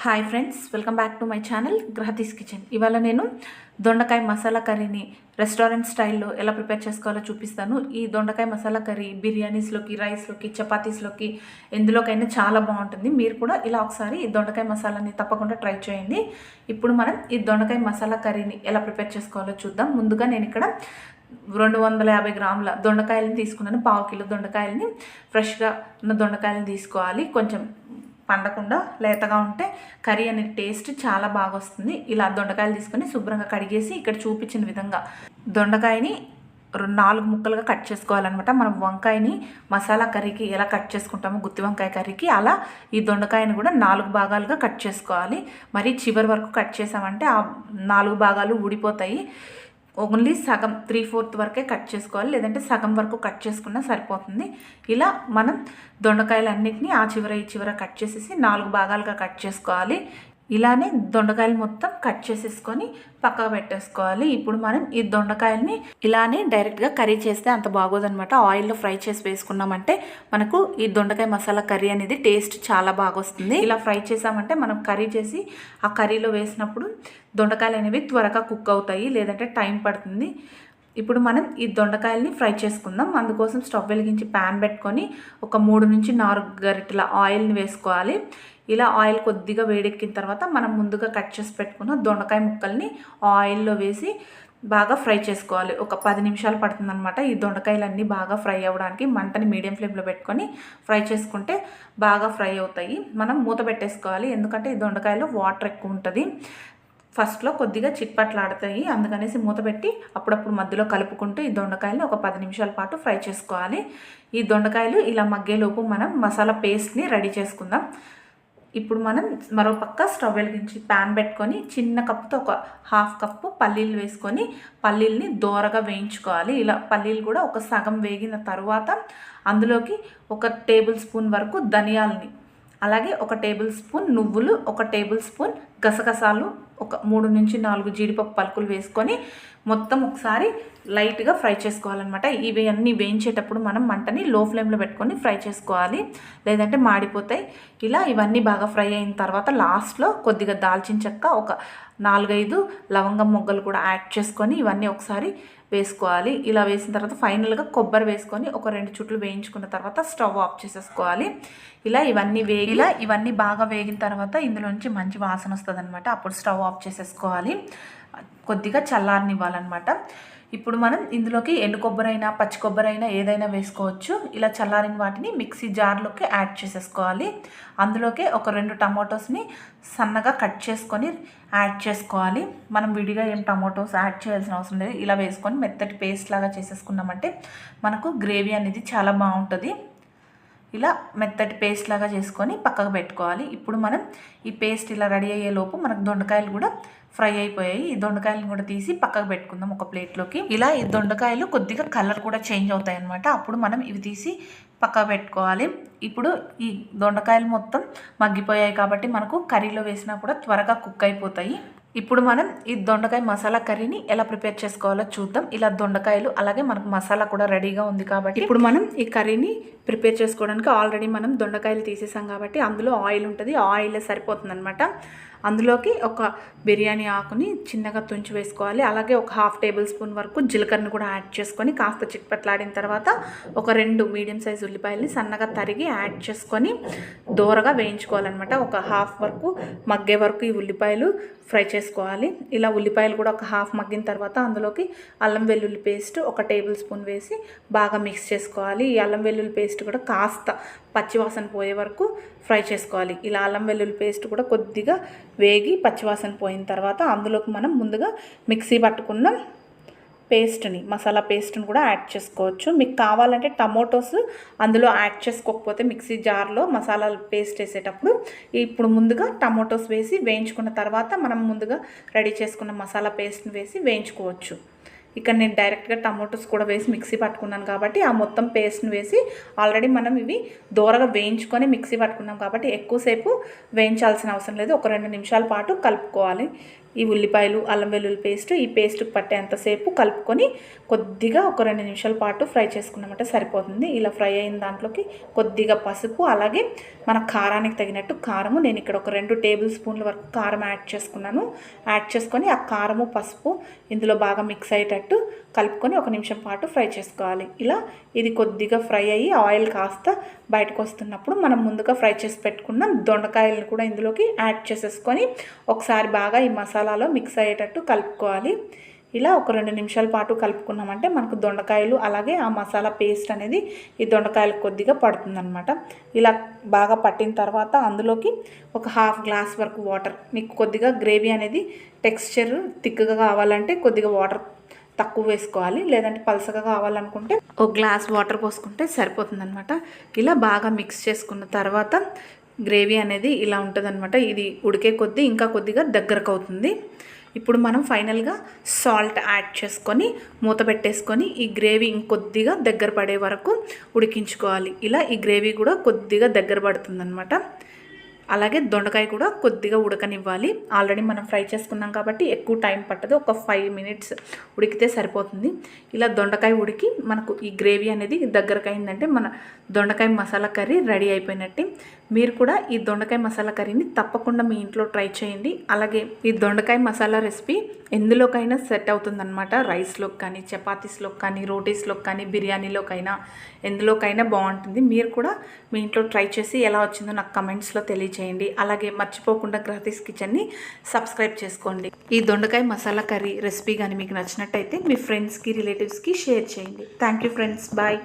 Hi friends welcome back to my channel గ్రహతీస్ kitchen ఇవాళ నేను దొండకాయ మసాలా కర్రీని రెస్టారెంట్ స్టైల్లో ఎలా ప్రిపేర్ చేసుకోవాలో చూపిస్తాను. ఈ దొండకాయ మసాలా కర్రీ బిర్యానీస్లోకి రైస్లోకి చపాతీస్లోకి ఎందులోకైనా చాలా బాగుంటుంది. మీరు కూడా ఇలా ఒకసారి ఈ దొండకాయ మసాలాని తప్పకుండా ట్రై చేయండి. ఇప్పుడు మనం ఈ దొండకాయ మసాలా కర్రీని ఎలా ప్రిపేర్ చేసుకోవాలో చూద్దాం. ముందుగా నేను ఇక్కడ రెండు వందల యాభై గ్రాముల దొండకాయలను తీసుకున్నాను. పావు కిలో దొండకాయలని ఫ్రెష్గా ఉన్న దొండకాయలను తీసుకోవాలి. కొంచెం పండకుండా లేతగా ఉంటే కర్రీ అనే టేస్ట్ చాలా బాగా వస్తుంది ఇలా దొండకాయలు తీసుకొని శుభ్రంగా కడిగేసి ఇక్కడ చూపించిన విధంగా దొండకాయని రెండు నాలుగు ముక్కలుగా కట్ చేసుకోవాలన్నమాట. మనం వంకాయని మసాలా కర్రీకి ఎలా కట్ చేసుకుంటామో గుత్తి వంకాయ కర్రీకి అలా ఈ దొండకాయని కూడా నాలుగు భాగాలుగా కట్ చేసుకోవాలి. మరి చివరి వరకు కట్ చేసామంటే ఆ నాలుగు భాగాలు ఊడిపోతాయి. ఓన్లీ సగం త్రీ ఫోర్త్ వరకే కట్ చేసుకోవాలి. లేదంటే సగం వరకు కట్ చేసుకున్నా సరిపోతుంది. ఇలా మనం దొండకాయలన్నింటినీ ఆ చివర ఈ చివర కట్ చేసేసి నాలుగు భాగాలుగా కట్ చేసుకోవాలి. ఇలానే దొండకాయలు మొత్తం కట్ చేసేసుకొని పక్కకు పెట్టేసుకోవాలి. ఇప్పుడు మనం ఈ దొండకాయల్ని ఇలానే డైరెక్ట్గా కర్రీ చేస్తే అంత బాగోదనమాట ఆయిల్లో ఫ్రై చేసి వేసుకున్నామంటే మనకు ఈ దొండకాయ మసాలా కర్రీ అనేది టేస్ట్ చాలా బాగా వస్తుంది ఇలా ఫ్రై చేసామంటే మనం కర్రీ చేసి ఆ కర్రీలో వేసినప్పుడు దొండకాయలు అనేవి త్వరగా కుక్ అవుతాయి లేదంటే టైం పడుతుంది. ఇప్పుడు మనం ఈ దొండకాయల్ని ఫ్రై చేసుకుందాం. అందుకోసం స్టవ్ వెలిగించి ప్యాన్ పెట్టుకొని ఒక మూడు నుంచి నాలుగు గరిటెల ఆయిల్ని వేసుకోవాలి. ఇలా ఆయిల్ కొద్దిగా వేడెక్కిన తర్వాత మనం ముందుగా కట్ చేసి పెట్టుకున్న దొండకాయ ముక్కల్ని ఆయిల్లో వేసి బాగా ఫ్రై చేసుకోవాలి. ఒక పది నిమిషాలు పడుతుందన్నమాట. ఈ దొండకాయలన్నీ బాగా ఫ్రై అవ్వడానికి మంటని మీడియం ఫ్లేమ్లో పెట్టుకొని ఫ్రై చేసుకుంటే బాగా ఫ్రై అవుతాయి. మనం మూత పెట్టేసుకోవాలి. ఎందుకంటే ఈ దొండకాయలో వాటర్ ఎక్కువ ఉంటుంది. ఫస్ట్లో కొద్దిగా చిట్పట్లాడతాయి. అందుకనేసి మూత పెట్టి అప్పుడప్పుడు మధ్యలో కలుపుకుంటూ ఈ దొండకాయలు ఒక పది నిమిషాల పాటు ఫ్రై చేసుకోవాలి. ఈ దొండకాయలు ఇలా మగ్గేలోపు మనం మసాలా పేస్ట్ని రెడీ చేసుకుందాం. ఇప్పుడు మనం మరో పక్క స్టవ్ వెలిగించి ప్యాన్ పెట్టుకొని చిన్న కప్పుతో ఒక హాఫ్ కప్పు పల్లీలు వేసుకొని పల్లీల్ని దోరగా వేయించుకోవాలి. ఇలా పల్లీలు కూడా ఒక సగం వేగిన తర్వాత అందులోకి ఒక టేబుల్ స్పూన్ వరకు ధనియాలని అలాగే ఒక టేబుల్ స్పూన్ నువ్వులు ఒక టేబుల్ స్పూన్ గసగసాలు ఒక మూడు నుంచి నాలుగు జీడిపప్పు పలుకులు వేసుకొని మొత్తం ఒకసారి లైట్గా ఫ్రై చేసుకోవాలన్నమాట. ఇవి అన్నీ వేయించేటప్పుడు మనం మంటని లో ఫ్లేమ్లో పెట్టుకొని ఫ్రై చేసుకోవాలి. లేదంటే మాడిపోతాయి. ఇలా ఇవన్నీ బాగా ఫ్రై అయిన తర్వాత లాస్ట్లో కొద్దిగా దాల్చిన చెక్క ఒక నాలుగైదు లవంగం మొగ్గలు కూడా యాడ్ చేసుకొని ఇవన్నీ ఒకసారి వేసుకోవాలి. ఇలా వేసిన తర్వాత ఫైనల్గా కొబ్బరి వేసుకొని ఒక రెండు చుట్లు వేయించుకున్న తర్వాత స్టవ్ ఆఫ్ చేసేసుకోవాలి. ఇలా ఇవన్నీ వేగి ఇలా ఇవన్నీ బాగా వేగిన తర్వాత ఇందులోంచి మంచి వాసన వస్తుంది. అనమాట అప్పుడు స్టవ్ ఆఫ్ చేసేసుకోవాలి. కొద్దిగా చల్లారనివ్వాలన్నమాట. ఇప్పుడు మనం ఇందులోకి ఎండు కొబ్బరి అయినా పచ్చి కొబ్బరి అయినా ఏదైనా వేసుకోవచ్చు. ఇలా చల్లారిన వాటిని మిక్సీ జార్లోకి యాడ్ చేసేసుకోవాలి. అందులోకి ఒక రెండు టమాటోస్ని సన్నగా కట్ చేసుకొని యాడ్ చేసుకోవాలి. మనం విడిగా ఏం టమాటోస్ యాడ్ చేయాల్సిన అవసరం లేదు. ఇలా వేసుకొని మెత్తటి పేస్ట్ లాగా చేసేసుకున్నామంటే మనకు గ్రేవీ అనేది చాలా బాగుంటుంది. ఇలా మెత్తటి పేస్ట్ లాగా చేసుకొని పక్కకు పెట్టుకోవాలి. ఇప్పుడు మనం ఈ పేస్ట్ ఇలా రెడీ అయ్యేలోపు మనకు దొండకాయలు కూడా ఫ్రై అయిపోయాయి. ఈ దొండకాయలను కూడా తీసి పక్కకు పెట్టుకుందాం ఒక ప్లేట్లోకి. ఇలా ఈ దొండకాయలు కొద్దిగా కలర్ కూడా చేంజ్ అవుతాయి అనమాట అప్పుడు మనం ఇవి తీసి పక్కకు పెట్టుకోవాలి. ఇప్పుడు ఈ దొండకాయలు మొత్తం మగ్గిపోయాయి కాబట్టి మనకు కర్రీలో వేసినా కూడా త్వరగా కుక్ అయిపోతాయి. ఇప్పుడు మనం ఈ దొండకాయ మసాలా కర్రీని ఎలా ప్రిపేర్ చేసుకోవాలో చూద్దాం. ఇలా దొండకాయలు అలాగే మనకు మసాలా కూడా రెడీగా ఉంది కాబట్టి ఇప్పుడు మనం ఈ కర్రీని ప్రిపేర్ చేసుకోవడానికి ఆల్రెడీ మనం దొండకాయలు తీసేసాం కాబట్టి అందులో ఆయిల్ ఉంటుంది. ఆయిల్ సరిపోతుంది అందులోకి ఒక బిర్యానీ ఆకుని చిన్నగా తుంచి వేసుకోవాలి. అలాగే ఒక హాఫ్ టేబుల్ స్పూన్ వరకు జీలకర్రను కూడా యాడ్ చేసుకొని కాస్త చిట్పట్లాడిన తర్వాత ఒక రెండు మీడియం సైజ్ ఉల్లిపాయలని సన్నగా తరిగి యాడ్ చేసుకొని దోరగా వేయించుకోవాలన్నమాట. ఒక హాఫ్ వరకు మగ్గే వరకు ఈ ఉల్లిపాయలు ఫ్రై చేసుకోవాలి. ఇలా ఉల్లిపాయలు కూడా ఒక హాఫ్ మగ్గిన తర్వాత అందులోకి అల్లం వెల్లుల్లి పేస్ట్ ఒక టేబుల్ స్పూన్ వేసి బాగా మిక్స్ చేసుకోవాలి. ఈ అల్లం వెల్లుల్లి పేస్ట్ కూడా కాస్త పచ్చివాసన పోయే వరకు ఫ్రై చేసుకోవాలి. ఇలా అల్లం వెల్లుల్లి పేస్ట్ కూడా కొద్దిగా వేగి పచ్చివాసన పోయిన తర్వాత అందులోకి మనం ముందుగా మిక్సీ పట్టుకున్న పేస్ట్ని మసాలా పేస్ట్ని కూడా యాడ్ చేసుకోవచ్చు. మీకు కావాలంటే టమోటోస్ అందులో యాడ్ చేసుకోకపోతే మిక్సీ జార్లో మసాలా పేస్ట్ వేసేటప్పుడు ఇప్పుడు ముందుగా టమోటోస్ వేసి వేయించుకున్న తర్వాత మనం ముందుగా రెడీ చేసుకున్న మసాలా పేస్ట్ని వేసి వేయించుకోవచ్చు. ఇక్కడ నేను డైరెక్ట్గా టమోటోస్ కూడా వేసి మిక్సీ పట్టుకున్నాను కాబట్టి ఆ మొత్తం పేస్ట్ని వేసి ఆల్రెడీ మనం ఇవి దూరగా వేయించుకొని మిక్సీ పట్టుకున్నాం కాబట్టి ఎక్కువసేపు వేయించాల్సిన అవసరం లేదు. ఒక రెండు నిమిషాల పాటు కలుపుకోవాలి. ఈ ఉల్లిపాయలు అల్లం వెల్లుల్లి పేస్ట్ ఈ పేస్ట్కి పట్టేంతసేపు కలుపుకొని కొద్దిగా ఒక రెండు నిమిషాల పాటు ఫ్రై చేసుకున్నామంటే సరిపోతుంది. ఇలా ఫ్రై అయిన దాంట్లోకి కొద్దిగా పసుపు అలాగే మన కారానికి తగినట్టు కారము. నేను ఇక్కడ ఒక రెండు టేబుల్ స్పూన్ల వరకు కారం యాడ్ చేసుకున్నాను. యాడ్ చేసుకొని ఆ కారము పసుపు ఇందులో బాగా మిక్స్ అయ్యేటట్టు కలుపుకొని ఒక నిమిషం పాటు ఫ్రై చేసుకోవాలి. ఇలా ఇది కొద్దిగా ఫ్రై అయ్యి ఆయిల్ కాస్త బయటకు వస్తున్నప్పుడు మనం ముందుగా ఫ్రై చేసి పెట్టుకున్న దొండకాయలను కూడా ఇందులోకి యాడ్ చేసేసుకొని ఒకసారి బాగా ఈ మసాలా మసాలాలో మిక్స్ అయ్యేటట్టు కలుపుకోవాలి. ఇలా ఒక రెండు నిమిషాల పాటు కలుపుకున్నామంటే మనకు దొండకాయలు అలాగే ఆ మసాలా పేస్ట్ అనేది ఈ దొండకాయలకు కొద్దిగా పడుతుందనమాట ఇలా బాగా పట్టిన తర్వాత అందులోకి ఒక హాఫ్ గ్లాస్ వరకు వాటర్ మీకు కొద్దిగా గ్రేవీ అనేది టెక్స్చర్ థిక్గా కావాలంటే కొద్దిగా వాటర్ తక్కువ వేసుకోవాలి. లేదంటే పలసగా కావాలనుకుంటే ఒక గ్లాస్ వాటర్ పోసుకుంటే సరిపోతుందనమాట ఇలా బాగా మిక్స్ చేసుకున్న తర్వాత గ్రేవీ అనేది ఇలా ఉంటుందన్నమాట. ఇది ఉడికే కొద్దీ ఇంకా కొద్దిగా దగ్గరకు అవుతుంది ఇప్పుడు మనం ఫైనల్గా సాల్ట్ యాడ్ చేసుకొని మూత పెట్టేసుకొని ఈ గ్రేవీ ఇంకొద్దిగా దగ్గర పడే వరకు ఉడికించుకోవాలి. ఇలా ఈ గ్రేవీ కూడా కొద్దిగా దగ్గర పడుతుందన్నమాట. అలాగే దొండకాయ కూడా కొద్దిగా ఉడకనివ్వాలి. ఆల్రెడీ మనం ఫ్రై చేసుకున్నాం కాబట్టి ఎక్కువ టైం పట్టదు. ఒక ఫైవ్ మినిట్స్ ఉడికితే సరిపోతుంది. ఇలా దొండకాయ ఉడికి మనకు ఈ గ్రేవీ అనేది దగ్గరకు అయిందంటే మన దొండకాయ మసాలా కర్రీ రెడీ అయిపోయినట్టే. మీరు కూడా ఈ దొండకాయ మసాలా కర్రీని తప్పకుండా మీ ఇంట్లో ట్రై చేయండి. అలాగే ఈ దొండకాయ మసాలా రెసిపీ ఎందులోకైనా సెట్ అవుతుందన్నమాట. రైస్లోకి కానీ చపాతీస్లోకి కానీ రోటీస్లోకి కానీ బిర్యానీలోకైనా ఎందులోకైనా బాగుంటుంది. మీరు కూడా మీ ఇంట్లో ట్రై చేసి ఎలా వచ్చిందో నాకు కమెంట్స్లో చేయండి. అలాగే మర్చిపోకుండా గ్రహతీస్ కిచెన్ని సబ్స్క్రైబ్ చేసుకోండి. ఈ దొండకాయ మసాలా కర్రీ రెసిపీ కానీ మీకు నచ్చినట్టయితే మీ ఫ్రెండ్స్కి రిలేటివ్స్కి షేర్ చేయండి. Thank you friends. బాయ్.